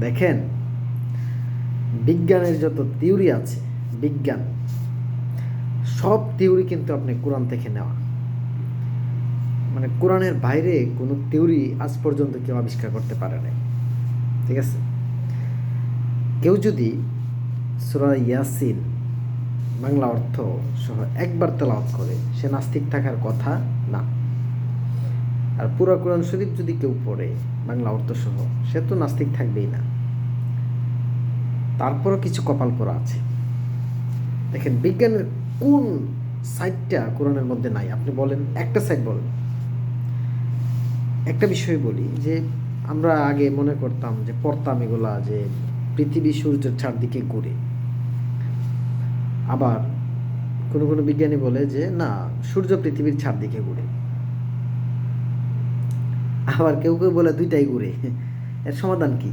দেখেন, বিজ্ঞানের যত থিওরি আছে, বিজ্ঞান, সব থিওরি কিন্তু আপনি কোরআন থেকে নেওয়া। মানে কোরআনের বাইরে কোনো থিওরি আজ পর্যন্ত কেউ আবিষ্কার করতে পারে নাই। ঠিক আছে? কেউ যদি সুরা ইয়াসিন, বাংলা অর্থ সহ একবার তেলাওয়াত করে, সে নাস্তিক থাকার কথা না। আর পুরো কোরআন শরীফ যদি কেউ পড়ে, বাংলা অর্থ সহ সে তো নাস্তিক থাকবেই না। তারপরও কিছু কপাল করা আছে। দেখেন, বিজ্ঞানের কোন সাইডটা কোরআনের মধ্যে নাই? আপনি বলেন, একটা সাইড বলেন। একটা বিষয় বলি, যে আমরা আগে মনে করতাম যে পড়তাম এগুলা, যে পৃথিবী সূর্যের চারদিকে ঘুরে। আবার কোনো কোনো বিজ্ঞানী বলে যে, না, সূর্য পৃথিবীর চারদিকে ঘুরে। আবার কেউ কেউ বলে দুইটাই ঘুরে এর সমাধান কি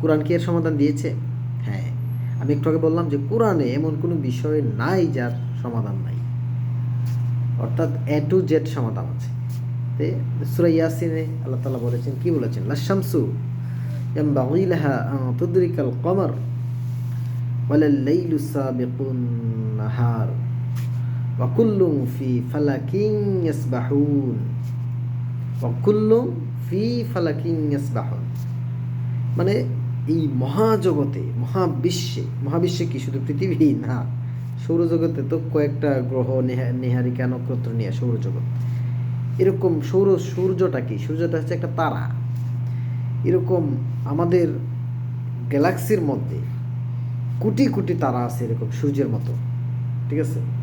কোরআন কি এর সমাধান দিয়েছে হ্যাঁ আমি একটু আগে বললাম যে কোরআনে এমন কোনো বিষয় নাই যার সমাধান নাই অর্থাৎ এ টু জেড সমাধান আছে তে সুরা ইয়াসিনে আল্লাহ তালা বলেছেন কি বলেছেন লাশামসু ينبغي لها أن تدرك القمر ولا الليل سابق النهار وكل في فلك يسبحون অকুল্লুম ফি ফালাকিং বাহন মানে এই মহাজগতে, মহাবিশ্বে মহাবিশ্বে কি শুধু পৃথিবী? না, সৌরজগতে তো কয়েকটা গ্রহ নেহারিকা নক্ষত্র নিয়ে সৌরজগৎ? এরকম সৌর, সূর্যটা কি? সূর্যটা হচ্ছে একটা তারা। এরকম আমাদের গ্যালাক্সির মধ্যে কোটি কোটি তারা আছে এরকম সূর্যের মতো। ঠিক আছে?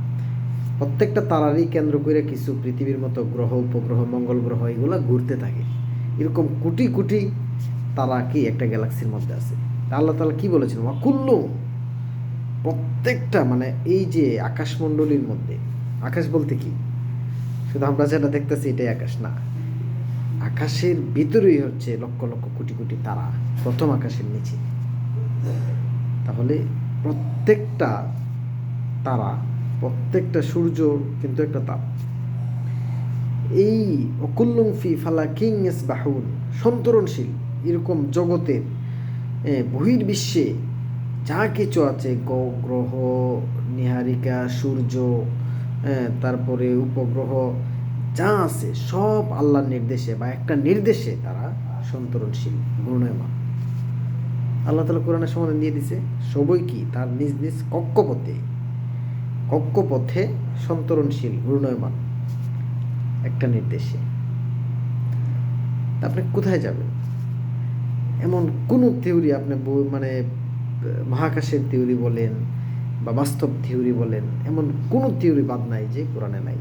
প্রত্যেকটা তারারই কেন্দ্র করে কিছু পৃথিবীর মতো গ্রহ, উপগ্রহ, মঙ্গল গ্রহ এগুলা ঘুরতে থাকে। এরকম কোটি কোটি তারা কি একটা গ্যালাক্সির মধ্যে আছে? আল্লাহ তালা কি বলেছেন? ওয়াকুল্লু প্রত্যেকটা মানে এই যে আকাশমণ্ডলীর মধ্যে, আকাশ বলতে কি? শুধু আমরা যেটা দেখতেছি এটাই আকাশ, না। আকাশের ভিতরেই হচ্ছে লক্ষ লক্ষ কোটি কোটি তারা, প্রথম আকাশের নিচে। তাহলে প্রত্যেকটা তারা প্রত্যেকটা সূর্য কিন্তু একটা তাপ। এই অকুল্লুম ফি ফালা কিং এস বাহুন সন্তরণশীল, এরকম জগতের বহির্বিশ্বে যা কিছু আছে গ্রহ, নিহারিকা, সূর্য তারপরে উপগ্রহ, যা আছে, সব আল্লাহর নির্দেশে বা একটা নির্দেশে তারা সন্তরণশীল, ঘূর্ণয়মান। আল্লাহ তালা কোরআনের সমাধান দিয়ে দিছে, সবই কি তার নিজ নিজ কক্ষপথে কক্ষপথে সন্তরণশীল ঘূর্ণয়মান একটা নির্দেশে। আপনি কোথায় যাবেন? এমন কোনো থিওরি আপনি মানে মহাকাশের থিওরি বলেন বা বাস্তব থিওরি বলেন, এমন কোনো থিওরি বাদ নাই যে কোরআনে নাই।